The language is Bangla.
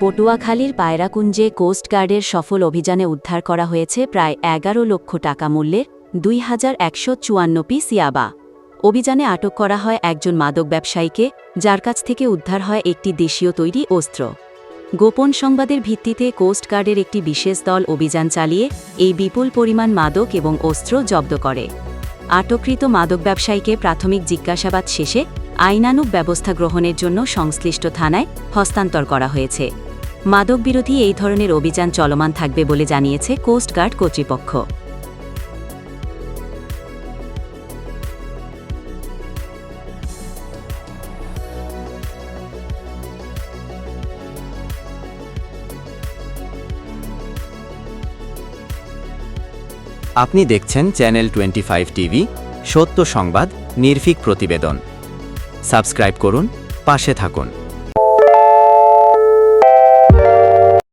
পটুয়াখালীর পায়রাকুঞ্জে কোস্টগার্ডের সফল অভিযানে উদ্ধার করা হয়েছে প্রায় এগারো লক্ষ টাকা মূল্যের দুই হাজার একশো চুয়ান্ন পিস ইয়াবা। অভিযানে আটক করা হয় একজন মাদক ব্যবসায়ীকে, যার কাছ থেকে উদ্ধার হয় একটি দেশীয় তৈরি অস্ত্র। গোপন সংবাদের ভিত্তিতে কোস্টগার্ডের একটি বিশেষ দল অভিযান চালিয়ে এই বিপুল পরিমাণ মাদক এবং অস্ত্র জব্দ করে। আটককৃত মাদক ব্যবসায়ীকে প্রাথমিক জিজ্ঞাসাবাদ শেষে আইনানুগ ব্যবস্থা গ্রহণের জন্য সংশ্লিষ্ট থানায় হস্তান্তর করা হয়েছে। মাদক বিরোধী এই ধরনের অভিযান চলমান থাকবে বলে জানিয়েছে কোস্টগার্ড কর্তৃপক্ষ। আপনি দেখছেন চ্যানেল টোয়েন্টি ফাইভ টিভি, সত্য সংবাদ, নির্ভীক প্রতিবেদন। সাবস্ক্রাইব করুন, পাশে থাকুন।